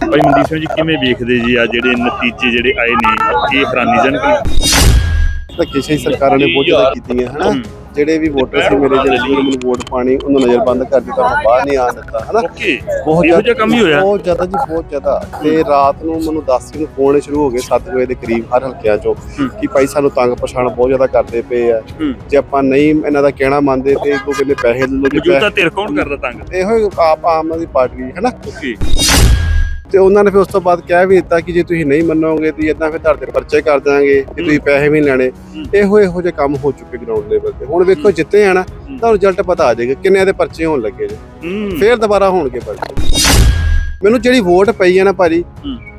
ਭਾਈ ਮਨਦੀਪ ਸਿੰਘ ਜੀ ਕਿਵੇਂ ਵੇਖਦੇ ਜੀ ਆ ਜਿਹੜੇ ਨਤੀਜੇ ਜਿਹੜੇ ਆਏ ਨੇ? ਇਹ ਹੈਰਾਨੀਜਨਕ ਨੇ ਧੱਕੇਸ਼ਾਹੀ ਸਰਕਾਰਾਂ ਨੇ ਬਹੁਤ ਜ਼ਿਆਦਾ ਕੀਤੀਆਂ ਹਨਾ। ਜਿਹੜੇ ਵੀ ਵੋਟਰ ਸੀ ਮੇਰੇ ਜਿਹੜੇ ਮੈਨੂੰ ਵੋਟ ਪਾਣੀ ਉਹਨਾਂ ਨਜ਼ਰਬੰਦ ਕਰ ਦਿੱਤਾ ਉਹਨਾਂ ਬਾਹਰ ਨਹੀਂ ਆਣ ਦਿੱਤਾ ਹਨਾ? ਬਹੁਤ ਜਿਹਾ ਕੰਮ ਹੀ ਹੋਇਆ? ਬਹੁਤ ਜ਼ਿਆਦਾ ਜੀ ਬਹੁਤ ਜ਼ਿਆਦਾ। ਤੇ ਰਾਤ ਨੂੰ ਮੈਨੂੰ 10 ਨੂੰ ਫੋਨ ਸ਼ੁਰੂ ਹੋ ਗਏ 7 ਵਜੇ ਦੇ ਕਰੀਬ ਹਰ ਹਲਕਿਆਂ ਚੋਂ। ਕਿ ਭਾਈ ਸਾਨੂੰ ਤੰਗ ਪਛਾਣ ਬਹੁਤ ਜ਼ਿਆਦਾ ਕਰਦੇ ਪਏ ਆ। ਜੇ ਆਪਾਂ ਨਹੀਂ ਇਹਨਾਂ ਦਾ ਕਹਿਣਾ ਮੰਨਦੇ ਤੇ ਕੋ ਕਹਿੰਦੇ ਪੈਸੇ ਲੈ ਲਓ ਜੀ ਮੌਜੂਦਾ ਧਿਰ ਕੌਣ ਕਰਦਾ ਤੰਗ? ਇਹੋ ਆਪ ਆਮ ਆਦਮੀ ਪਾਰਟੀ ਹਨਾ? ਓਕੇ। ਤੇ ਉਹਨਾਂ ਨੇ ਫਿਰ ਉਸ ਤੋਂ ਬਾਅਦ ਕਹਿ ਵੀ ਦਿੱਤਾ ਕਿ ਜੇ ਤੁਸੀਂ ਨਹੀਂ ਮੰਨੋਗੇ ਤੇ ਇਦਾਂ ਫਿਰ ਤੁਹਾਡੇ ਤੇ ਪਰਚੇ ਕਰ ਦਾਂਗੇ ਕਿ ਤੁਸੀਂ ਪੈਸੇ ਵੀ ਲੈਣੇ। ਇਹੋ ਇਹੋ ਜਿਹੇ ਕੰਮ ਹੋ ਚੁੱਕੇ ਗਰਾਊਂਡ ਲੈਵਲ ਤੇ। ਹੁਣ ਵੇਖੋ ਜਿੱਤੇ ਆ ਨਾ ਤਾਂ ਰਿਜ਼ਲਟ ਪਤਾ ਆ ਜਾਏਗਾ ਕਿੰਨੇ ਦੇ ਪਰਚੇ ਹੋਣ ਲੱਗੇ ਜੀ। ਫੇਰ ਦੁਬਾਰਾ ਹੋਣਗੇ ਪਰਚੇ। ਮੈਨੂੰ ਜਿਹੜੀ ਵੋਟ ਪਈ ਹੈ ਨਾ ਭਾਜੀ।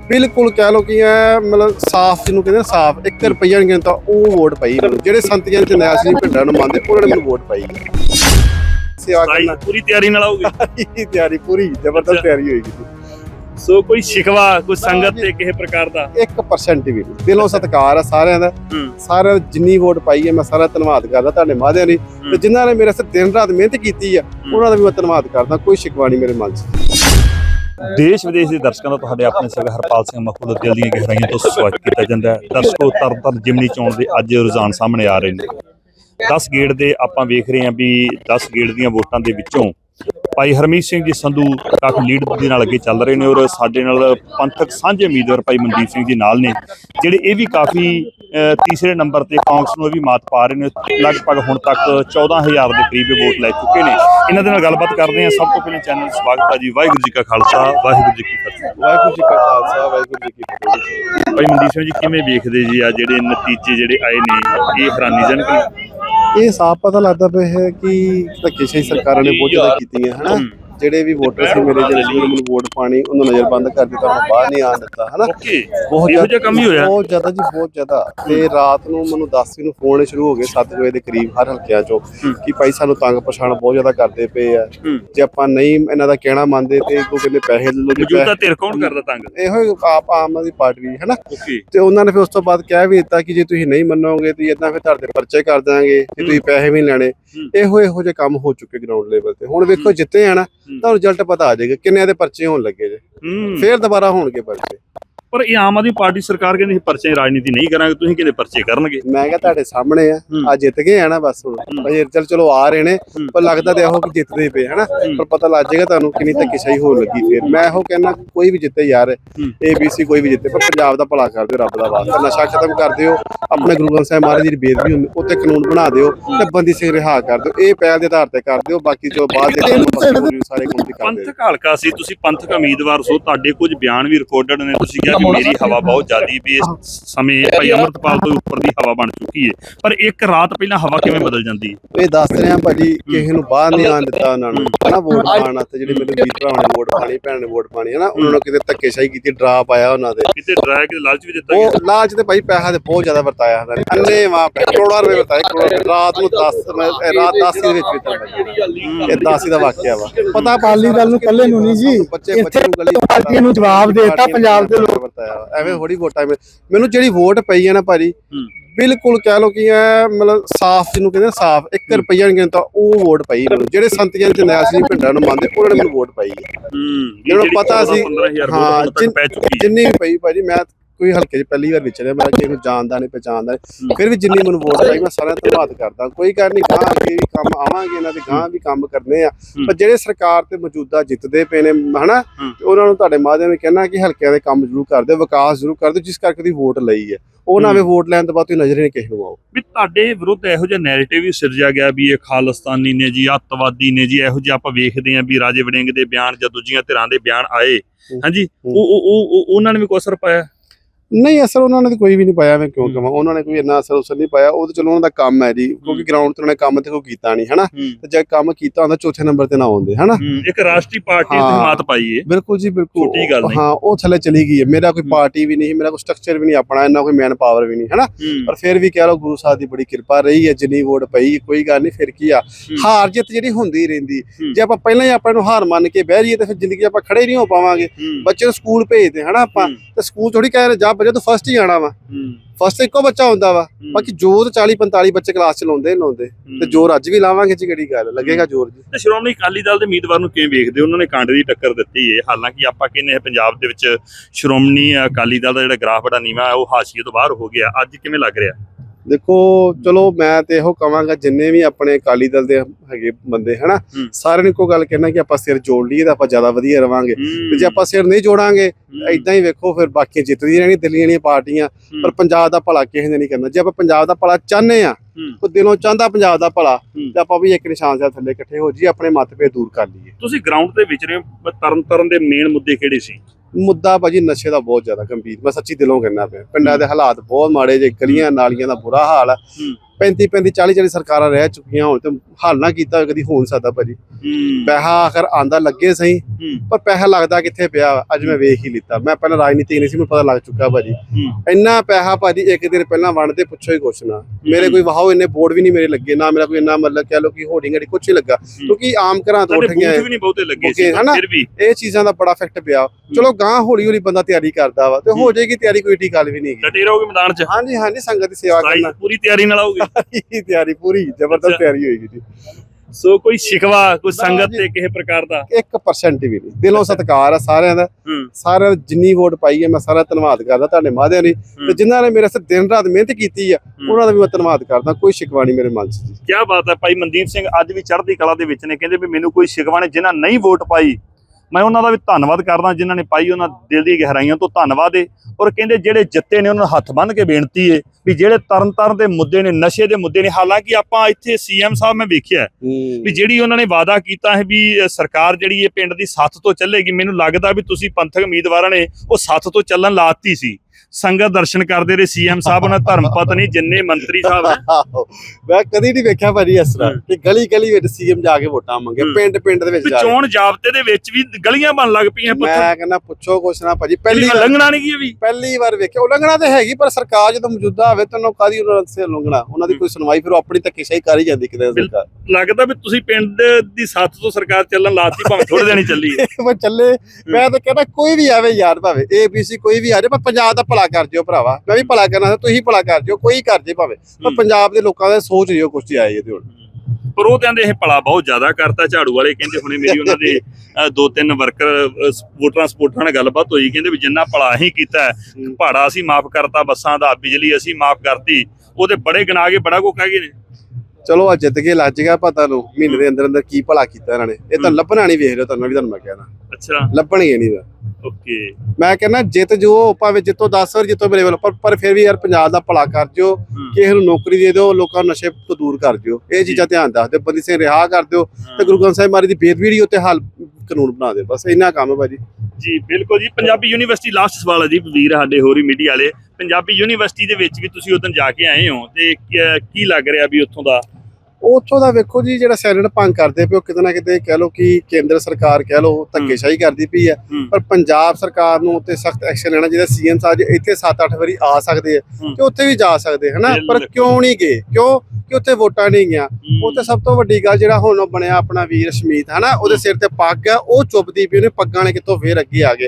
ਬਿਲਕੁਲ ਕਹਿ ਲਓ ਕਿ ਐ ਮਤਲਬ ਸਾਫ਼ ਜਿਹਨੂੰ ਕਹਿੰਦੇ ਸਾਫ਼। 1 ਰੁਪਈਆ ਨਹੀਂ ਗਿਣਤਾ ਉਹ ਵੋਟ ਪਈ ਮੈਨੂੰ। ਜਿਹੜੇ ਸੰਤੀਆਂ ਚ ਨਿਆਸ ਜੀ ਭਿੰਡਾਂ ਨੂੰ ਮੰਨਦੇ ਉਹਨਾਂ ਨੇ ਮੈਨੂੰ ਵੋਟ ਪਾਈ। ਸੇਵਾ ਕਰਨਾ। ਪੂਰੀ ਤਿਆਰੀ ਨਾਲ ਆਉਗੀ ਤਿਆਰੀ ਪੂਰੀ ਜ਼ਬਰਦਸਤ। ਤਿਆਰੀ ਹੋਏਗੀ। ਸੋ ਕੋਈ ਸ਼ਿਕਵਾ ਕੋਈ ਸੰਗਤ ਤੇ ਕਿਸੇ ਪ੍ਰਕਾਰ ਦਾ? 1% ਵੀ ਨਹੀਂ। ਦਿਲੋਂ ਸਤਿਕਾਰ ਆ ਸਾਰਿਆਂ ਦਾ। ਸਾਰਿਆਂ ਦੀ ਜਿੰਨੀ ਵੋਟ ਪਾਈ ਹੈ ਮੈਂ ਸਾਰਾ ਧੰਨਵਾਦ ਕਰਦਾ ਤੁਹਾਡੇ ਮਾਧਿਅਮ ਲਈ ਤੇ ਜਿਨ੍ਹਾਂ ਨੇ ਮੇਰੇ ਸੇ ਦਿਨ ਰਾਤ ਮਿਹਨਤ ਕੀਤੀ ਆ ਉਹਨਾਂ ਦਾ ਵੀ ਮੈਂ ਧੰਨਵਾਦ ਕਰਦਾ। ਕੋਈ ਸ਼ਿਕਵਾ ਨਹੀਂ ਮੇਰੇ ਮਨ 'ਚ। ਦੇਸ਼ ਵਿਦੇਸ਼ ਦੇ ਦਰਸ਼ਕਾਂ ਦਾ ਤੁਹਾਡੇ ਆਪਣੇ ਸੇਵਕ ਹਰਪਾਲ ਸਿੰਘ ਮਖੂ ਦਿਲ ਦੀਆਂ ਗਹਿਰਾਈਆਂ ਤੋਂ ਸਵਾਗਤ ਕੀਤਾ ਜਾਂਦਾ ਹੈ। ਦਰਸ਼ਕੋ ਤਰਤਰ ਜਿਮਨੀ ਚੋਣ ਦੇ ਅੱਜ ਰੁਝਾਨ ਸਾਹਮਣੇ ਆ ਰਹੇ ਨੇ। 10 ਗੇੜ ਦੇ ਆਪਾਂ ਵੇਖ ਰਹੇ ਹਾਂ ਵੀ 10 ਗੇੜ ਦੀਆਂ ਵੋਟਾਂ ਦੇ ਵਿੱਚੋਂ ਭਾਈ ਹਰਮੀਤ ਸਿੰਘ ਜੀ ਸੰਧੂ ਕਾਫੀ ਲੀਡ ਦੇ ਨਾਲ ਅੱਗੇ ਚੱਲ ਰਹੇ ਨੇ ਔਰ ਸਾਡੇ ਨਾਲ ਪੰਥਕ ਸਾਂਝੇ ਉਮੀਦਵਾਰ ਭਾਈ ਮਨਦੀਪ ਸਿੰਘ ਜੀ ਨਾਲ ਨੇ ਜਿਹੜੇ ਇਹ ਵੀ ਕਾਫੀ ਤੀਸਰੇ ਨੰਬਰ ਤੇ ਕਾਂਗਰਸ ਨੂੰ ਵੀ ਮਾਤ ਪਾ ਰਹੇ ਨੇ ਲਗਭਗ ਹੁਣ ਤੱਕ 14000 ਦੇ ਕਰੀਬ ਵੋਟ ਲੈ ਚੁੱਕੇ ਨੇ। ਇਹਨਾਂ ਦੇ ਨਾਲ ਗੱਲਬਾਤ ਕਰਦੇ ਹਾਂ। ਸਭ ਤੋਂ ਪਹਿਲਾਂ ਚੈਨਲ ਸਵਾਗਤ ਹੈ ਜੀ। ਵਾਹਿਗੁਰੂ ਜੀ ਕਾ ਖਾਲਸਾ ਵਾਹਿਗੁਰੂ ਜੀ ਕੀ ਫਤਿਹ। ਵਾਹਿਗੁਰੂ ਜੀ ਕਾ ਖਾਲਸਾ ਵਾਹਿਗੁਰੂ ਜੀ ਕੀ ਫਤਿਹ। ਭਾਈ ਮਨਦੀਪ ਸਿੰਘ ਜੀ ਕਿਵੇਂ ਵੇਖਦੇ ਜੀ ਆ ਜਿਹੜੇ ਨਤੀਜੇ ਜਿਹੜੇ ਆਏ ਨੇ ਇਹ ਹੈਰਾਨੀਜਨਕ ਨੇ? ਇਹ ਸਾਫ਼ ਪਤਾ ਲੱਗਦਾ ਪਿਆ ਹੈ ਕਿ ਧੱਕੇਸ਼ਾਹੀ ਸਰਕਾਰਾਂ ਨੇ ਬਹੁਤ ਜ਼ਿਆਦਾ ਕੀਤੀਆਂ ਹਨਾ ਹੂੰ। ਜਿਹੜੇ ਵੀ ਵੋਟਰ ਸੀ ਮੇਰੇ ਜਿਹੜੇ ਨੇ ਮੈਨੂੰ ਵੋਟ ਪਾਣੀ ਉਹਨਾਂ ਨਜ਼ਰਬੰਦ ਕਰ ਦਿੱਤਾ ਉਹਨਾਂ ਬਾਹਰ ਨਹੀਂ ਆਣ ਦਿੱਤਾ ਹਨਾ? ਬਹੁਤ ਜਿਹਾ ਕੰਮ ਹੀ ਹੋਇਆ ਬਹੁਤ ਜ਼ਿਆਦਾ ਜੀ ਬਹੁਤ ਜ਼ਿਆਦਾ। ਤੇ ਰਾਤ ਨੂੰ ਮੈਨੂੰ 10 ਨੂੰ ਫੋਨ ਸ਼ੁਰੂ ਹੋ ਗਏ 7 ਵਜੇ ਦੇ ਕਰੀਬ ਹਰ ਹਲਕਿਆਂ ਚੋਂ। ਕਿ ਭਾਈ ਸਾਨੂੰ ਤੰਗ ਪਛਾਣ ਬਹੁਤ ਜ਼ਿਆਦਾ ਕਰਦੇ ਪਏ ਆ। ਜੇ ਆਪਾਂ ਨਹੀਂ ਇਹਨਾਂ ਦਾ ਕਹਿਣਾ ਮੰਨਦੇ ਤੇ ਕੋ ਕਹਿੰਦੇ ਪੈਸੇ ਲੈ ਲਓ ਜੀ ਮੌਜੂਦਾ ਧਿਰ ਕੌਣ ਕਰਦਾ ਤੰਗ? ਇਹੋ ਆਪ ਆਮ ਆਦਮੀ ਪਾਰਟੀ ਹਨਾ? ਤੇ ਉਹਨਾਂ ਨੇ ਫਿਰ ਉਸ ਤੋਂ ਬਾਅਦ ਕਹਿ ਵੀ ਦਿੱਤਾ ਕਿ ਜੇ ਤੁਸੀਂ ਨਹੀਂ ਮੰਨੋਗੇ ਤੇ ਇਦਾਂ ਫਿਰ ਤੁਹਾਡੇ ਪਰਚੇ ਕਰ ਦਾਂਗੇ ਕਿ ਤੁਸੀਂ ਪੈਸੇ ਵੀ ਲੈਣੇ। ਇਹੋ ਇਹੋ ਜਿਹੇ ਕੰਮ ਹੋ ਚੁੱਕੇ ਗਰਾਊਂਡ ਲੈਵਲ ਤੇ। ਹੁਣ ਵੇਖੋ ਜਿੱਤੇ ਆ ਨਾ ਤਾਂ ਰਿਜ਼ਲਟ ਪਤਾ ਆ ਜਾਏਗਾ ਕਿੰਨੇ ਦੇ ਪਰਚੇ ਹੋਣ ਲੱਗੇ ਜੇ। ਹੂੰ। ਫੇਰ ਦੁਬਾਰਾ ਹੋਣਗੇ ਪਰਚੇ। ਪਰ ਇਹ ਆਮ ਆਦਮੀ ਪਾਰਟੀ ਸਰਕਾਰ ਕਹਿੰਦੀ ਪਰਚੇ ਰਾਜਨੀਤੀ ਨਹੀਂ ਕਰਾਂਗੇ ਤੁਸੀਂ ਕਹਿੰਦੇ ਪਰਚੇ ਕਰਨਗੇ ਮੈਂ ਕਿਹਾ ਤੁਹਾਡੇ ਸਾਹਮਣੇ ਆ। ਆ ਜਿੱਤ ਗਏ ਆ ਨਾ ਬਸ ਹੁਣ। ਅਜੇ ਚਲ ਚਲੋ ਆ ਰਹੇ ਨੇ। ਪਰ ਲੱਗਦਾ ਤੇ ਇਹੋ ਕਿ ਜਿੱਤਦੇ ਪਏ ਹਨਾ। ਪਰ ਪਤਾ ਲੱਗ ਜਾਏਗਾ ਤੁਹਾਨੂੰ ਕਿੰਨੀ ਧੱਕੇਸ਼ਾਹੀ ਹੋਣ ਲੱਗੀ ਫੇਰ ਮੈਂ ਇਹੋ ਕਹਿੰਦਾ ਕੋਈ ਵੀ ਜਿੱਤੇ ਯਾਰ। ਏਬੀਸੀ ਕੋਈ ਵੀ ਜਿੱਤੇ ਪਰ ਪੰਜਾਬ ਦਾ ਭਲਾ ਕਰ ਦਿਓ ਰੱਬ ਦਾ ਵਾਸਤਾ ਨਸ਼ਾ ਖਤਮ ਕਰ ਦਿਓ ਆਪਣੇ ਗੁਰੂ ਗ੍ਰੰਥ ਸਾਹਿਬ ਮਹਾਰਾਜ ਜੀ ਦੀ ਬੇਦਬੀ ਹੁੰਦੀ ਉੱਤੇ ਕਾਨੂੰਨ ਬਣਾ ਦਿਓ ਤੇ ਬੰਦੀ ਸਿੰਘ ਰਿਹਾ ਕਰ ਦਿਓ ਇਹ ਪਹਿਲ ਦੇ ਆਧਾਰ ਤੇ ਕਰ ਦਿਓ ਬਾਕੀ ਜੋ ਬਾਅਦ ਦੇ ਸਾਰੇ ਕਾਨੂੰਨ ਦੀ ਕਰ ਦਿਓ ਪੰਥਕ ਹਲਕਾ ਸੀ ਤੁਸੀਂ ਪੰਥਕ ਉਮੀਦਵਾਰ ਸੋ ਤੁਹਾਡੇ ਕੁਝ ਬਿਆਨ ਵੀ ਰਿਕਾਰਡਡ ਨੇ ਤੁਸੀਂ ਕਿਹਾ ਕਿ ਮੇਰੀ ਹਵਾ ਬਹੁਤ ਜ਼ਿਆਦੀ ਵੀ ਇਸ ਸਮੇਂ ਭਾਈ ਅਮਰਤਪਾਲ ਤੋਂ ਉੱਪਰ ਦੀ ਹਵਾ ਬਣ ਚੁੱਕੀ ਹੈ। ਪਰ ਇੱਕ ਰਾਤ ਪਹਿਲਾਂ ਹਵਾ ਕਿਵੇਂ ਬਦਲ ਜਾਂਦੀ ਹੈ? ਇਹ ਦੱਸ ਰਹੇ ਭਾਜੀ ਕਿਸੇ ਨੂੰ ਬਾਹਰ ਨਹੀਂ ਆਣ ਦਿੱਤਾ ਉਹਨਾਂ ਨੂੰ। ਹਨਾ ਵੋਟ ਪਾਉਣ ਵਾਸਤੇ ਜਿਹੜੇ ਮੇਰੇ ਵੀਰ ਭਰਾਵਾਂ ਨੇ ਵੋਟ ਪਾਣੀ ਭੈਣ ਨੇ ਵੋਟ ਪਾਣੀ ਹਨਾ ਉਹਨਾਂ ਨੂੰ ਕਿਤੇ ਧੱਕੇਸ਼ਾਹੀ ਕੀਤੀ ਡਰਾ ਪਾਇਆ ਉਹਨਾਂ ਦੇ। ਕਿਤੇ ਡਰਾਇਆ ਕਿ ਲਾਲਚ ਵੀ ਦਿੱਤਾ ਗਿਆ। ਉਹ ਲਾਲਚ ਤੇ ਭਾਈ ਪੈਸਾ ਤੇ ਬਹੁਤ ਜ਼ਿਆਦਾ ਵਰਤਾਇਆ ਨੇ। ਅੰਨੇ ਵਾਂ ਕਰੋੜਾਂ ਰੁਪਏ ਵਰਤਾਏ ਕਰੋੜ ਰਾਤ ਨੂੰ 10 ਮੈਂ ਇਹ ਰਾਤ 10 ਦੇ ਵਿੱਚ ਵਿੱਚ ਇਹ 10 ਦਾ ਵਾਕਿਆ ਵਾ। ਪਤਾ ਅਕਾਲੀ ਦਲ ਨੂੰ ਇਕੱਲੇ ਨੂੰ ਨਹੀਂ ਜੀ। ਬੱਚੇ ਬੱਚੇ ਨੂੰ ਗਲੀ ਨੂੰ ਜਵਾਬ ਦੇ ਦਿੱਤਾ ਪੰਜਾਬ ਦੇ ਲੋਕ ਵਰਤਾਇਆ। ਐਵੇਂ ਥੋੜੀ ਵੋਟਾਂ ਮਿਲ- ਮੈਨੂੰ ਜਿਹੜੀ ਵੋਟ ਪਈ ਹੈ ਨਾ ਭਾਜੀ। ਬਿਲਕੁਲ ਕਹਿ ਲਓ ਕਿ ਐ ਮਤਲਬ ਸਾਫ਼ ਜਿਹਨੂੰ ਕਹਿੰਦੇ ਨਾ ਸਾਫ਼ 1 ਰੁਪਈਆ ਨਹੀਂ ਗਿਣਤਾ ਉਹ ਵੋਟ ਪਈ ਮੈਨੂੰ। ਜਿਹੜੇ ਸੰਤੀਆਂ ਚ ਨਿਆਸ ਜੀ ਭਿੰਡਾਂ ਨੂੰ ਮੰਨਦੇ ਉਹਨਾਂ ਨੇ ਮੈਨੂੰ ਵੋਟ ਪਾਈ ਹੈ। ਹੂੰ। ਜਿਹਨੂੰ ਪਤਾ ਸੀ 15000 ਹਾਂ, ਵੋਟ ਹੁਣ ਤੱਕ ਜਿਨ- ਪੈ ਚੁੱਕੀ ਹੈ। ਜਿੰਨੀ ਵੀ ਪਈ ਭਾਜੀ ਮੈਂ ਕੋਈ ਹਲਕੇ 'ਚ ਪਹਿਲੀ ਵਾਰ ਵਿਚਰਿਆ ਮੈਂ ਕਿਸੇ ਨੂੰ ਜਾਣਦਾ ਨਹੀਂ ਪਛਾਣਦਾ ਨਹੀਂ। ਫਿਰ ਵੀ ਜਿੰਨੀ ਮੈਨੂੰ ਵੋਟ ਪਾਈ ਮੈਂ ਸਾਰਿਆਂ ਦਾ ਧੰਨਵਾਦ ਕਰਦਾ। ਕੋਈ ਗੱਲ ਨਹੀਂ ਗਾਂ ਅੱਗੇ ਵੀ ਕੰਮ ਆਵਾਂਗੇ ਇਹਨਾਂ ਦੇ ਗਾਂ ਵੀ ਕੰਮ ਕਰਨੇ ਆ। ਪਰ ਜਿਹੜੇ ਸਰਕਾਰ ਤੇ ਮੌਜੂਦਾ ਜਿੱਤਦੇ ਪਏ ਨੇ ਹਨਾ ਉਹਨਾਂ ਨੂੰ ਤੁਹਾਡੇ ਮਾਧਿਅਮ ਵਿੱਚ ਕਹਿਣਾ ਕਿ ਹਲਕਿਆਂ ਦੇ ਕੰਮ ਜ਼ਰੂਰ ਕਰ ਦਿਓ ਵਿਕਾਸ ਜ਼ਰੂਰ ਕਰ ਦਿਓ ਜਿਸ ਕਰਕੇ ਦੀ ਵੋਟ ਲਈ ਹੈ। ਉਹ ਨਾ। ਵੇ ਵੋਟ ਲੈਣ ਤੋਂ ਬਾਅਦ ਤੁਸੀਂ ਨਜ਼ਰ ਹੀ ਨਹੀਂ ਕਿਸੇ ਨੂੰ ਆਓ। ਵੀ ਤੁਹਾਡੇ ਵਿਰੁੱਧ ਇਹੋ ਜਿਹਾ ਨੈਰੇਟਿਵ ਵੀ ਸਿਰਜਿਆ ਗਿਆ ਵੀ ਇਹ ਖਾਲਿਸਤਾਨੀ ਨੇ ਜੀ ਅੱਤਵਾਦੀ ਨੇ ਜੀ ਇਹੋ ਜਿਹਾ ਆਪਾਂ ਵੇਖਦੇ ਆਂ ਵੀ ਰਾਜੇ ਵੜਿੰਗ ਦੇ ਬਿਆਨ ਜਾਂ ਦੂਜੀਆਂ ਧਿਰਾਂ ਦੇ ਬਿਆਨ ਆਏ। ਹਾਂਜੀ ਉਹ ਉਹ- ਉਹਨਾਂ ਨੇ ਵੀ ਕੋਈ ਅਸਰ ਪਾਇਆ? ਨਹੀਂ ਅਸਰ ਉਹਨਾਂ ਨੇ ਕੋਈ ਵੀ ਨਹੀਂ ਪਾਇਆ ਮੈਂ ਕਿਉਂ। ਕਹਾਂ ਉਹਨਾਂ ਨੇ ਕੋਈ ਇੰਨਾ ਅਸਰ ਉਸਰ ਨਹੀਂ ਪਾਇਆ ਉਹ ਤਾਂ ਚਲੋ ਉਹਨਾਂ ਦਾ ਕੰਮ ਹੈ ਜੀ ਕਿਉਂਕਿ ਗਰਾਊਂਡ ਤੇ ਉਹਨਾਂ ਨੇ ਕੰਮ ਤੇ ਕੋਈ ਕੀਤਾ ਨਹੀਂ ਹਨਾ? ਤੇ ਜੇ ਕੰਮ ਕੀਤਾ ਹੁੰਦਾ ਚੌਥੇ ਨੰਬਰ ਤੇ ਨਾ ਆਉਂਦੇ ਹਨਾ? ਇੱਕ ਰਾਸ਼ਟਰੀ ਪਾਰਟੀ ਦੀ। ਮਾਤ ਪਾਈ ਹੈ ਬਿਲਕੁਲ ਜੀ ਬਿਲਕੁਲ। ਛੋਟੀ ਗੱਲ ਨਹੀਂ। ਹਾਂ ਉਹ ਥੱਲੇ ਚਲੀ ਗਈ ਹੈ ਮੇਰਾ ਕੋਈ। ਪਾਰਟੀ ਵੀ ਨਹੀਂ ਮੇਰਾ ਕੋਈ ਸਟਰਕਚਰ ਵੀ ਨਹੀਂ ਆਪਣਾ ਇੰਨਾ ਕੋਈ ਮੈਨ ਪਾਵਰ ਵੀ ਨਹੀਂ ਹਨਾ? ਪਰ ਫਿਰ ਵੀ ਕਹਿ ਲਓ ਗੁਰੂ ਸਾਹਿਬ ਦੀ ਬੜੀ ਕਿਰਪਾ ਰਹੀ ਹੈ ਜਿੰਨੀ ਵੋਟ ਪਈ ਕੋਈ ਗੱਲ ਨਹੀਂ ਫਿਰ ਕੀ ਆ। ਹਾਰ ਜਿੱਤ ਜਿਹੜੀ ਹੁੰਦੀ ਰਹਿੰਦੀ। ਜੇ ਆਪਾਂ ਪਹਿਲਾਂ ਹੀ ਆਪਣੇ ਨੂੰ ਹਾਰ ਮੰਨ ਕੇ ਬਹਿ ਜਾਈਏ ਤੇ ਫਿਰ ਜ਼ਿੰਦਗੀ ਆਪਾਂ ਖੜੇ ਨਹੀਂ ਹੋ ਪਾਵਾਂਗੇ। ਬੱਚੇ ਨੂੰ ਸਕੂਲ ਭੇਜਦੇ ਹਨਾ ਆਪਾਂ? ਤੇ ਸਕੂਲ ਥੋੜੀ ਕਹਿ ਰਹੇ ਜਾ ਬੱਚੇ ਤੂੰ ਫਸਟ ਹੀ ਆਣਾ ਵਾ। ਫਸਟ ਇੱਕੋ ਬੱਚਾ ਹੁੰਦਾ ਵਾ। ਬਾਕੀ ਜੋਰ 40 45 ਬੱਚੇ ਕਲਾਸ ਚ ਲਾਉਂਦੇ ਲਾਉਂਦੇ। ਤੇ ਜੋਰ ਅੱਜ ਵੀ ਲਾਵਾਂਗੇ ਜੀ ਕਿਹੜੀ ਗੱਲ ਲੱਗੇਗਾ ਜੋਰ ਜੀ। ਤੇ ਸ਼੍ਰੋਮਣੀ ਅਕਾਲੀ ਦਲ ਦੇ ਉਮੀਦਵਾਰ ਨੂੰ ਕਿਵੇਂ ਵੇਖਦੇ ਉਹਨਾਂ ਨੇ ਕਾਂਡੇ ਦੀ ਟੱਕਰ ਦਿੱਤੀ ਹੈ ਹਾਲਾਂਕਿ ਆਪਾਂ ਕਹਿੰਦੇ ਹਾਂ ਪੰਜਾਬ ਦੇ ਵਿੱਚ ਸ਼੍ਰੋਮਣੀ ਅਕਾਲੀ ਦਲ ਦਾ ਜਿਹੜਾ ਗ੍ਰਾਫ ਬੜਾ ਨੀਵਾ ਉਹ ਹਾਸ਼ੀਏ ਤੋਂ ਬਾਹਰ ਹੋ ਗਿਆ। ਅੱਜ ਕਿਵੇਂ ਲੱਗ ਰਿਹਾ? ਦੇਖੋ ਚਲੋ ਮੈਂ ਤੇ ਇਹੋ ਕਵਾਂਗਾ ਜਿੰਨੇ ਵੀ ਆਪਣੇ ਅਕਾਲੀ ਦਲ ਦੇ ਹੈਗੇ ਬੰਦੇ ਹਨਾ। ਸਾਰਿਆਂ ਨੂੰ ਇੱਕੋ ਗੱਲ ਕਹਿਣਾ ਕਿ ਆਪਾਂ ਸਿਰ ਜੋੜ ਲਈਏ ਤਾਂ ਆਪਾਂ ਜ਼ਿਆਦਾ ਵਧੀਆ ਰਵਾਂਗੇ। ਤੇ ਜੇ ਆਪਾਂ ਸਿਰ ਨਹੀਂ ਜੋੜਾਂਗੇ ਇਦਾਂ ਹੀ ਵੇਖੋ ਫਿਰ ਬਾਕੀ ਜਿੱਤਦੀਆਂ ਰਹਿਣੀ ਦਿੱਲੀ ਵਾਲੀਆਂ ਪਾਰਟੀਆਂ ਪਰ ਪੰਜਾਬ ਦਾ ਭਲਾ ਕਿਸੇ ਨੇ ਨਹੀਂ ਕਰਨਾ। ਜੇ ਆਪਾਂ ਪੰਜਾਬ ਦਾ ਭਲਾ ਚਾਹੁੰਦੇ ਆ। ਉਹ ਦਿਲੋਂ ਚਾਹੁੰਦਾ ਪੰਜਾਬ ਦਾ ਭਲਾ। ਤੇ ਆਪਾਂ ਵੀ ਇੱਕ ਨਿਸ਼ਾਨ ਸਾਹਿਬ ਥੱਲੇ ਇਕੱਠੇ ਹੋ ਜੀ ਆਪਣੇ ਮਤਭੇਦ ਦੂਰ ਕਰ ਲਈਏ। ਤੁਸੀਂ ਗਰਾਊਂਡ ਤੇ ਵਿਚ ਰਹੇ ਹੋ ਤਰਨ ਤਰਨ ਦੇ ਮੇਨ ਮੁੱਦੇ ਕਿਹੜੇ ਸੀ? ਮੁੱਦਾ ਭਾਜੀ ਨਸ਼ੇ ਦਾ ਬਹੁਤ ਜ਼ਿਆਦਾ ਗੰਭੀਰ। ਮੈਂ ਸੱਚੀ ਦਿਲੋਂ ਕਹਿਣਾ ਪਿਆ। ਪਿੰਡਾਂ ਦੇ ਹਾਲਾਤ ਬਹੁਤ ਮਾੜੇ ਜੇ, ਗਲੀਆਂ ਨਾਲੀਆਂ ਦਾ ਬੁਰਾ ਹਾਲ ਹੈ। 35 35 40 40 ਸਰਕਾਰਾਂ ਰਹਿ ਚੁੱਕੀਆਂ ਹੁਣ ਤੇ ਹੱਲ ਨਾ ਕੀਤਾ ਕਦੀ ਹੋ ਨਹੀਂ ਸਕਦਾ ਭਾਜੀ। ਪੈਸਾ ਆਖਰ ਆਂਦਾ ਲੱਗੇ ਸਹੀ ਪਰ ਪੈਸਾ ਲੱਗਦਾ ਕਿੱਥੇ ਪਿਆ? ਅੱਜ ਮੈਂ ਵੇਖ ਹੀ ਲਿੱਤਾ। ਮੈਂ ਪਹਿਲਾਂ ਰਾਜਨੀਤੀ ਨਹੀਂ ਸੀ ਮੈਨੂੰ ਪਤਾ ਲੱਗ ਚੁੱਕਾ ਭਾਜੀ। ਇੰਨਾ ਪੈਸਾ ਭਾਜੀ ਇੱਕ ਦਿਨ ਪਹਿਲਾਂ ਵੰਡਦੇ ਪੁੱਛੋ ਹੀ ਕੁਛ ਨਾ। ਮੇਰੇ ਕੋਈ ਵਾਹੋ ਇੰਨੇ ਬੋਰਡ ਵੀ ਨਹੀਂ ਮੇਰੇ ਲੱਗੇ ਨਾ ਮੇਰਾ ਕੋਈ ਇੰਨਾ ਮਤਲਬ ਕਹਿ ਲੋ ਕਿ ਹੋਰਡਿੰਗ ਅੜੀ ਕੁਛ ਹੀ ਲੱਗਾ। ਕਿਉਂਕਿ ਆਮ ਘਰਾਂ ਤੋਂ ਉੱਠ ਗਿਆ ਵੀ ਨਹੀਂ ਬਹੁਤੇ ਲੱਗੇ ਸੀ Okay, ਪਰ ਹਨਾ? ਫਿਰ ਵੀ। ਇਹ ਚੀਜ਼ਾਂ ਦਾ ਬੜਾ ਇਫੈਕਟ ਪਿਆ। ਚਲੋ ਗਾਂ ਹੌਲੀ ਹੌਲੀ ਬੰਦਾ ਤਿਆਰੀ ਕਰਦਾ ਵਾ ਤੇ ਹੋ ਜਾਏਗੀ ਤਿਆਰੀ ਕੋਈ ਏਡੀ ਗੱਲ ਵੀ ਨਹੀਂ ਹੈਗੀ। ਡਟੇ ਰਹੋਗੇ ਮੈਦਾਨ 'ਚ। ਹਾਂਜੀ ਹਾਂਜੀ ਸੰਗਤ ਦੀ ਸੇਵਾ ਕਰਨਾ। ਪੂਰੀ ਤਿਆਰੀ ਨਾਲ ਆਓਗੇ ਤਿਆਰੀ ਪੂਰੀ। ਜ਼ਬਰਦਸਤ ਤਿਆਰੀ ਹੋਏਗੀ ਜੀ। ਸੋ ਕੋਈ ਸ਼ਿਕਵਾ ਕੋਈ ਸੰਗਤ। ਤੇ ਕਿਸੇ ਪ੍ਰਕਾਰ ਦਾ? 1% ਵੀ ਨਹੀਂ। ਦਿਲੋਂ ਸਤਿਕਾਰ ਆ ਸਾਰਿਆਂ ਦਾ। ਸਾਰਿਆਂ ਜਿੰਨੀ ਵੋਟ ਪਾਈ ਹੈ ਮੈਂ ਸਾਰਾ ਧੰਨਵਾਦ ਕਰਦਾ ਤੁਹਾਡੇ ਮਾਧਿਅਮ ਲਈ। ਤੇ ਜਿਨ੍ਹਾਂ ਨੇ ਮੇਰੇ ਸੇ ਦਿਨ ਰਾਤ ਮਿਹਨਤ ਕੀਤੀ ਆ ਉਹਨਾਂ ਦਾ ਵੀ ਮੈਂ ਧੰਨਵਾਦ ਕਰਦਾ। ਕੋਈ ਸ਼ਿਕਵਾ ਨਹੀਂ ਮੇਰੇ ਮਨ 'ਚ ਜੀ। ਕੀ ਬਾਤ ਹੈ ਭਾਈ ਮਨਦੀਪ ਸਿੰਘ ਅੱਜ ਵੀ ਚੜ੍ਹਦੀ ਕਲਾ ਦੇ ਵਿੱਚ ਨੇ। ਕਹਿੰਦੇ ਵੀ ਮੈਨੂੰ ਕੋਈ ਸ਼ਿਕਵਾ ਨੇ ਜਿਨ੍ਹਾਂ ਨਹੀਂ ਵੋਟ ਪਾਈ ਮੈਂ ਉਹਨਾਂ ਦਾ ਵੀ ਧੰਨਵਾਦ ਕਰਦਾ ਜਿਨ੍ਹਾਂ ਨੇ ਪਾਈ ਉਹਨਾਂ ਦਿਲ ਦੀ ਗਹਿਰਾਈਆਂ ਤੋਂ ਧੰਨਵਾਦ ਏ। ਔਰ ਕਹਿੰਦੇ ਜਿਹੜੇ ਜਿੱਤੇ ਨੇ ਉਹਨਾਂ ਨੂੰ ਹੱਥ ਬੰਨ੍ਹ ਕੇ ਬੇਨਤੀ ਏ ਵੀ ਜਿਹੜੇ ਤਰਨ ਤਾਰਨ ਦੇ ਮੁੱਦੇ ਨੇ ਨਸ਼ੇ ਦੇ ਮੁੱਦੇ ਨੇ ਹਾਲਾਂਕਿ ਆਪਾਂ ਇੱਥੇ ਸੀਐਮ ਸਾਹਿਬ ਮੈਂ ਵੇਖਿਆ ਵੀ ਜਿਹੜੀ ਉਹਨਾਂ ਨੇ ਵਾਅਦਾ ਕੀਤਾ ਹੈ ਵੀ ਸਰਕਾਰ ਜਿਹੜੀ ਇਹ ਪਿੰਡ ਦੀ ਸੱਥ ਤੋਂ ਚੱਲੇਗੀ ਮੈਨੂੰ ਲੱਗਦਾ ਵੀ ਤੁਸੀਂ ਪੰਥਕ ਉਮੀਦਵਾਰਾਂ ਨੇ ਉਹ ਸੱਥ ਤੋਂ ਚੱਲਣ ਲਾਤੀ ਸੀ। ਸੰਗਤ ਦਰਸ਼ਨ ਕਰਦੇ ਰਹੇ ਸੀਐਮ ਸਾਹਿਬ ਉਹਨਾਂ ਧਰਮ ਪਤਨੀ ਜਿੰਨੇ ਮੰਤਰੀ ਸਾਹਿਬ ਮੈਂ ਕਦੀ ਨਹੀਂ ਵੇਖਿਆ ਭਾਜੀ ਇਸ ਤਰ੍ਹਾਂ। ਕਿ ਗਲੀ ਗਲੀ ਵਿੱਚ ਸੀਐਮ ਜਾ ਕੇ ਵੋਟਾਂ ਮੰਗੇ। ਪਿੰਡ ਪਿੰਡ ਦੇ ਵਿੱਚ ਵੀ ਜਾ ਕੇ। ਚੋਣ ਜਾਬਤੇ ਦੇ ਵਿੱਚ ਵੀ ਗਲੀਆਂ ਬਣ ਲੱਗ ਪਈਆਂ ਪੱਥਰ। ਮੈਂ ਕਹਿੰਦਾ ਪੁੱਛੋ ਕੁਛ ਨਾ ਭਾਜੀ ਪਹਿਲੀ ਵਾਰ ਲੰਘਣਾ ਨਹੀਂ ਕੀ ਵੀ? ਪਹਿਲੀ ਵਾਰ ਵੇਖਿਆ। ਉਲੰਘਣਾ ਤੇ ਹੈਗੀ ਪਰ ਸਰਕਾਰ ਜਦੋਂ ਮੌਜੂਦਾ ਹੋਵੇ ਤਾਂ ਉਹਨਾਂ ਕਾਦੀ ਉਹਨਾਂ ਸੇ ਉਲੰਘਣਾ ਉਹਨਾਂ ਦੀ ਕੋਈ ਸੁਣਵਾਈ ਫਿਰ ਉਹ ਆਪਣੀ ਧੱਕੇਸ਼ਾਹੀ ਕਰ ਹੀ ਜਾਂਦੀ ਕਿਤੇ। ਸਰਕਾਰ। ਲੱਗਦਾ ਵੀ ਤੁਸੀਂ ਪਿੰਡ ਦੀ ਸੱਥ ਤੋਂ ਸਰਕਾਰ ਚੱਲਣ ਲਾਤੀ ਭਾਵੇਂ ਥੋੜੇ ਦਿਨ ਹੀ ਚੱਲੀ। ਹੈ ਮੈਂ ਚੱਲੇ। ਮੈਂ ਤਾਂ ਕਹਿੰਦਾ ਕੋਈ ਵੀ ਆਵੇ ਯਾਰ ਭਾਵੇਂ ਏਬੀਸੀ ਕੋਈ ਵੀ ਆ ਜਾਏ ਪਰ ਪੰਜਾਬ ਦਾ ਭਲਾ ਕਰ ਜਿਓ ਭਰਾਵਾ। ਮੈਂ ਵੀ ਭਲਾ ਕਰਨਾ ਸੀ, ਤੁਸੀਂ ਭਲਾ ਕਰ ਜਿਓ ਕੋਈ ਕਰ ਜੇ ਭਾਵੇਂ। ਪਰ। ਪੰਜਾਬ ਦੇ ਲੋਕਾਂ ਦਾ ਸੋਚ ਜਿਓ ਕੁਛ ਜੀ ਆਏ ਇਹਦੇ ਹੁਣ। ਪਰ ਉਹ ਕਹਿੰਦੇ ਇਹ ਭਲਾ ਬਹੁਤ ਜ਼ਿਆਦਾ ਕਰਤਾ ਝਾੜੂ ਵਾਲੇ ਕਹਿੰਦੇ ਹੁਣੇ ਮੇਰੀ ਉਹਨਾਂ ਦੇ ਦੋ ਤਿੰਨ ਵਰਕਰ ਵੋਟਰਾਂ ਸਪੋਰਟਰਾਂ ਨਾਲ ਗੱਲਬਾਤ ਹੋਈ ਕਹਿੰਦੇ ਵੀ ਜਿੰਨਾ ਭਲਾ ਅਸੀਂ ਕੀਤਾ। ਭਾੜਾ ਅਸੀਂ ਮਾਫ ਕਰਤਾ ਬੱਸਾਂ ਦਾ ਬਿਜਲੀ ਅਸੀਂ ਮਾਫ ਕਰਤੀ ਉਹਦੇ ਬੜੇ ਗਿਣਾ ਕੇ ਬੜਾ ਕੋ ਕਹਿ ਗਏ ਨੇ। ਚਲੋ ਆ ਜਿੱਤ ਕੇ ਲੱਜ ਗਿਆ ਪਤਾ ਨੂੰ ਮਹੀਨੇ ਦੇ ਅੰਦਰ ਅੰਦਰ ਕੀ ਭਲਾ ਕੀਤਾ ਇਹਨਾਂ ਨੇ। ਇਹ ਤਾਂ। ਲੱਭਣਾ ਨਹੀਂ ਵੇਖ ਰਿਹਾ ਤੁਹਾਨੂੰ ਵੀ ਤੁਹਾਨੂੰ ਮੈਂ ਕਹਿਣਾ ਅੱਛਾ। ਲੱਭਣਗੇ ਨਹੀਂ ਓਕੇ ਮੈਂ ਕਹਿੰਦਾ ਜਿੱਤ ਜੋ ਭਾਵੇਂ ਜਿੱਤੋਂ 10 ਵਾਰ ਜਿੱਤੋਂ ਮੇਰੇ ਵੱਲੋਂ ਪਰ ਪਰ ਫਿਰ ਵੀ ਯਾਰ ਪੰਜਾਬ ਦਾ ਭਲਾ ਕਰ ਜਿਓ ਕਿਸੇ ਨੂੰ ਨੌਕਰੀ ਦੇ ਦਿਓ ਲੋਕਾਂ ਨੂੰ ਨਸ਼ੇ ਤੋਂ ਦੂਰ ਕਰ ਦਿਓ। ਇਹ ਚੀਜ਼ਾਂ ਧਿਆਨ ਦੱਸ ਦਿਓ ਬੰਦੀ ਸਿੰਘ ਰਿਹਾ ਕਰ ਦਿਓ ਤੇ ਗੁਰੂ ਗ੍ਰੰਥ ਸਾਹਿਬ ਮਹਾਰਾਜ ਦੀ ਬੇਦਬੀੜੀ ਉੱਤੇ ਹੱਲ ਕਾਨੂੰਨ ਬਣਾ ਦਿਓ ਬਸ ਇੰਨਾ ਕੰਮ ਹੈ ਭਾਜੀ। ਜੀ ਬਿਲਕੁਲ ਜੀ। ਪੰਜਾਬੀ ਯੂਨੀਵਰਸਿਟੀ ਲਾਸਟ ਸਵਾਲ ਹੈ ਜੀ ਵੀਰ ਸਾਡੇ ਹੋਰ ਮੀਡੀਆ ਵਾਲੇ। ਪੰਜਾਬੀ ਯੂਨੀਵਰਸਿਟੀ ਦੇ ਵਿੱਚ ਵੀ ਤੁਸੀਂ ਉਦੋਂ ਜਾ ਕੇ ਆਏ ਹੋ ਤੇ ਕੀ ਲੱਗ ਰਿਹਾ ਵੀ ਉੱਥੋਂ ਦਾ ਉੱਥੋਂ ਦਾ ਵੇਖੋ ਜੀ ਜਿਹੜਾ ਸੈਨੇਟ ਭੰਗ ਕਰਦੇ ਪਿਓ ਕਿਤੇ ਨਾ ਕਿਤੇ ਕਹਿ ਲਓ ਕਿ ਕੇਂਦਰ ਸਰਕਾਰ ਕਹਿ ਲਓ ਧੱਕੇਸ਼ਾਹੀ ਕਰਦੀ ਪਈ ਹੈ। ਪਰ ਪੰਜਾਬ ਸਰਕਾਰ ਨੂੰ ਉੱਤੇ ਸਖਤ ਐਕਸ਼ਨ ਲੈਣਾ ਜਿਹਦਾ ਸੀਐਮ ਸਾਹਿਬ ਜੀ ਇੱਥੇ 7-8 ਵਾਰੀ ਆ ਸਕਦੇ ਆ। ਤੇ ਉੱਥੇ ਵੀ ਜਾ ਸਕਦੇ ਹਨਾ? ਪਰ। ਕਿਉਂ ਨਹੀਂ ਗਏ? ਕਿਉਂ? ਕਿ ਉੱਥੇ ਵੋਟਾਂ ਨਹੀਂ ਗਿਆ ਉੱਥੇ ਸਭ ਤੋਂ ਵੱਡੀ ਗੱਲ ਜਿਹੜਾ ਹੁਣ ਬਣਿਆ ਆਪਣਾ ਵੀਰ ਸ਼ਮੀਤ ਹਨਾ? ਉਹਦੇ ਸਿਰ ਤੇ ਪੱਗ ਆ ਉਹ ਚੁੱਪਦੀ ਪਈ ਉਹਨੇ ਪੱਗਾਂ ਨੇ ਕਿਤੋਂ ਫੇਰ ਅੱਗੇ ਆ ਗਏ।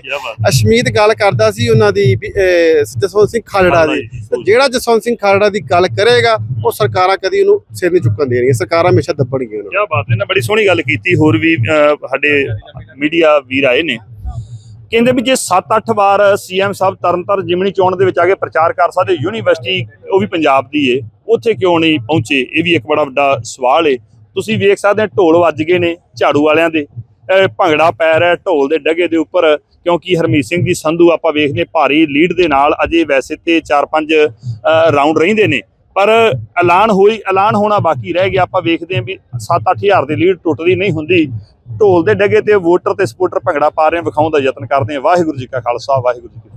ਅਸ਼ਮੀਤ ਗੱਲ ਕਰਦਾ ਸੀ ਉਹਨਾਂ ਦੀ ਜਸਵੰਤ ਸਿੰਘ ਖਾਲੜਾ ਦੀ। ਜਿਹੜਾ ਜਸਵੰਤ ਸਿੰਘ ਖਾਲੜਾ ਦੀ ਗੱਲ ਕਰੇਗਾ ਉਹ ਸਰਕਾਰਾਂ ਕਦੀ ਉਹਨੂੰ ਸਿਰ ਨਹੀਂ ਚੁੱਕਣ ਦੇਣਗੀਆਂ ਸਰਕਾਰਾਂ ਹਮੇਸ਼ਾ ਦੱਬਣਗੀਆਂ ਉਹਨੂੰ ਕੀ ਬਾਤ ਹੈ ਨਾ ਬੜੀ ਸੋਹਣੀ ਗੱਲ ਕੀਤੀ ਹੋਰ ਵੀ ਅ, ਸਾਡੇ ਮੀਡੀਆ ਵੀਰ ਆਏ ਨੇ। ਕਹਿੰਦੇ ਵੀ ਜੇ 7-8 ਵਾਰ ਸੀਐਮ ਸਾਹਿਬ ਤਰਨਤਾਰਨ ਜਿਮਣੀ ਚੋਣ ਦੇ ਵਿੱਚ ਆ ਕੇ ਪ੍ਰਚਾਰ ਕਰ ਸਕਦੇ ਯੂਨੀਵਰਸਿਟੀ ਉਹ ਵੀ ਪੰਜਾਬ ਦੀ ਏ ਉੱਥੇ ਕਿਉਂ ਨਹੀਂ ਪਹੁੰਚੇ? ਇਹ ਵੀ ਇੱਕ ਬੜਾ ਵੱਡਾ ਸਵਾਲ ਏ। ਤੁਸੀਂ ਵੇਖ ਸਕਦੇ ਹੋ ਢੋਲ ਵੱਜ ਗਏ ਨੇ ਝਾੜੂ ਵਾਲਿਆਂ ਦੇ। ਅ, ਭੰਗੜਾ ਪੈ ਰਿਹਾ ਢੋਲ ਦੇ ਡਗੇ ਦੇ ਉੱਪਰ ਕਿਉਂਕਿ ਹਰਮੀਤ ਸਿੰਘ ਜੀ ਸੰਧੂ ਆਪਾਂ ਵੇਖਦੇ ਭਾਰੀ ਲੀਡ ਦੇ ਨਾਲ ਅਜੇ ਵੈਸੇ ਤੇ 4-5 ਰਾਉਂਡ ਰਹਿੰਦੇ ਨੇ। ਪਰ ਐਲਾਨ ਹੋਈ ਐਲਾਨ ਹੋਣਾ ਬਾਕੀ ਰਹਿ ਗਿਆ। ਆਪਾਂ ਵੇਖਦੇ ਹਾਂ ਵੀ 7-8 ਹਜ਼ਾਰ ਦੀ ਲੀਡ ਟੁੱਟਦੀ ਨਹੀਂ ਹੁੰਦੀ। ਢੋਲ ਦੇ ਡੱਗੇ ਤੇ ਵੋਟਰ ਤੇ ਸਪੋਰਟਰ ਭੰਗੜਾ ਪਾ ਰਹੇ ਆ, ਵਿਖਾਉਣ ਦਾ ਯਤਨ ਕਰਦੇ ਆ ਵਾਹਿਗੁਰੂ ਜੀ ਕਾ ਖਾਲਸਾ ਵਾਹਿਗੁਰੂ ਜੀ ਕੀ ਫਤਿਹ।